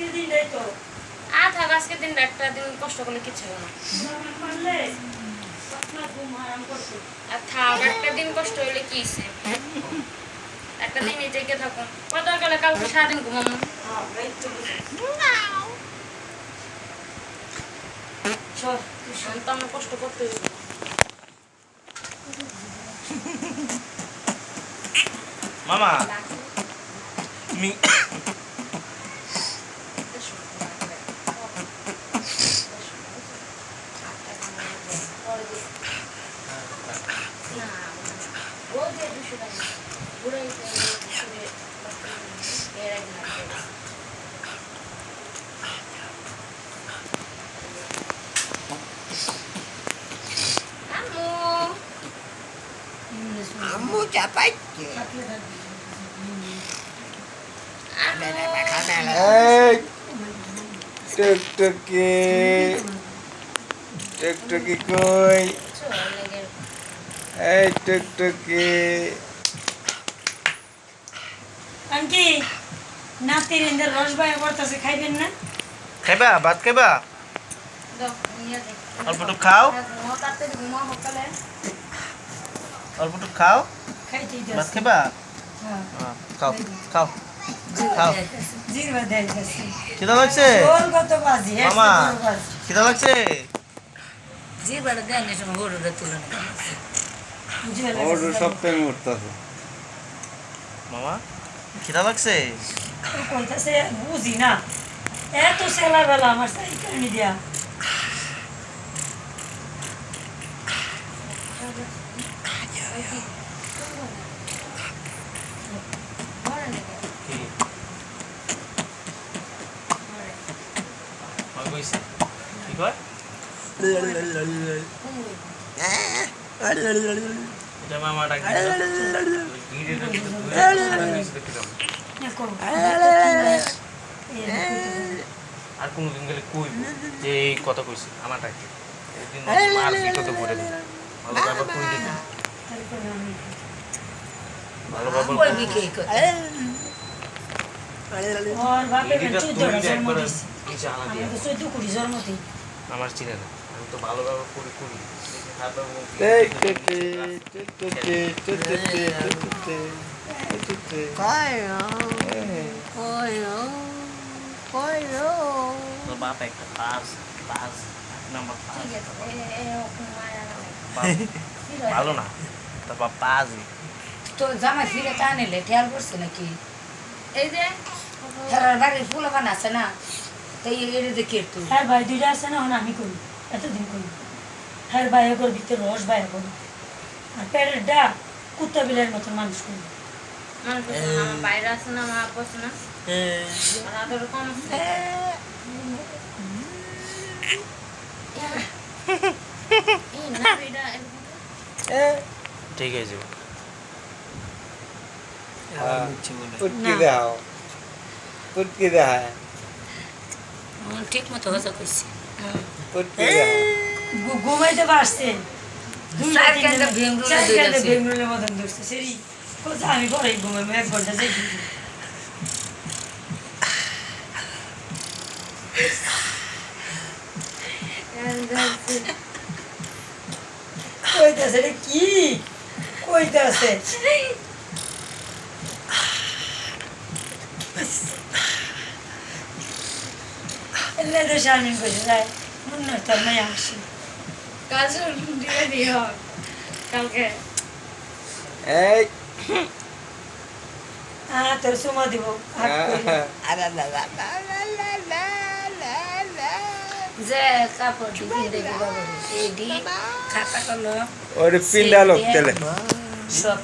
আজকের দিনটাই তো। আর থাক আজকের দিন একটা দিন কষ্ট করলে কিছু হবে না। আর থাক একটা দিন কষ্ট হলে কি? একটা দিন নিজেকে থাকুন। কত গেলে কালকে সারাদিন ঘুমাবো? হ্যাঁ আমার কষ্ট করতে মামা তুমি আম্মু চাপাইছে এই টুকটুকি টুকটুকি কই এই টুকটুকি আন্টি নাতির ইন্দের রস বায়া করতেছে খাইবেন না? খাইবা ভাত খাইবা? অল্প একটু খাও। অল্প একটু খাও। ভাত খাইবা? হ্যাঁ। হ্যাঁ, খাও খাও খাও। খিদা লাগছে? ওর কত বাজি হ্যাঁ মামা। খিদা লাগছে? জিরবাটা দেন এই সময় গরুটা তুলে ওর লাগছে সপ্তাহে উঠতেছে। মামা খিদা লাগছে? কইতাছে বুঝি না। এত সেলা বেলা আমার সাইকেল নি দিয়া। কি? কয়? আর কোনদিন গেলে কইব যে এই কথা কইছে আমার ডাকে ভালো আমার চিনে না আমি তো ভালো ব্যবহার করে করি তোর বাপ একটা পাস পাস নাম্বার পাস ভালো না তোর বাপ পাসই তো জামাই ফিরে তা নিলে খেয়াল করছে নাকি এই যে হেরার বাড়ির ফুল বান আছে না তাই এটা দেখে একটু হ্যাঁ ভাই দুইটা আছে না আমি করি এতদিন করি হ্যাঁ ভাই করি ভিতরে রস ভাই করি আর পেটের ডা কুত্তা বিলের মতন মানুষ করি মানুষ বলছে, আমার বাইরে আছে না আমার আব্বু না? আর আদর কম আছে। এই নাভিটা এরকম করে। ঠিক আছে। পুটকি দেখায় ঠিক মতো কথা কইছি। ঘুমাইতে পারছে। ভেঙরুলের মতন ধরছে। সেই কোথা আমি পরে ঘুমাবো এক ঘণ্টা যাই কইতাছে রে কি? কইতাছে। এলে তো শামিন কইছে যাই। মনে হয় তোর মেয়ে আসে। কাজল দিয়ে দিও। কালকে। এই। হ্যাঁ তোর সুমা দিব। কইলে। যে কাপড় দিয়ে দেখব এডি খাতা কলম। ওরে পিন্ডা লোক তেলে সব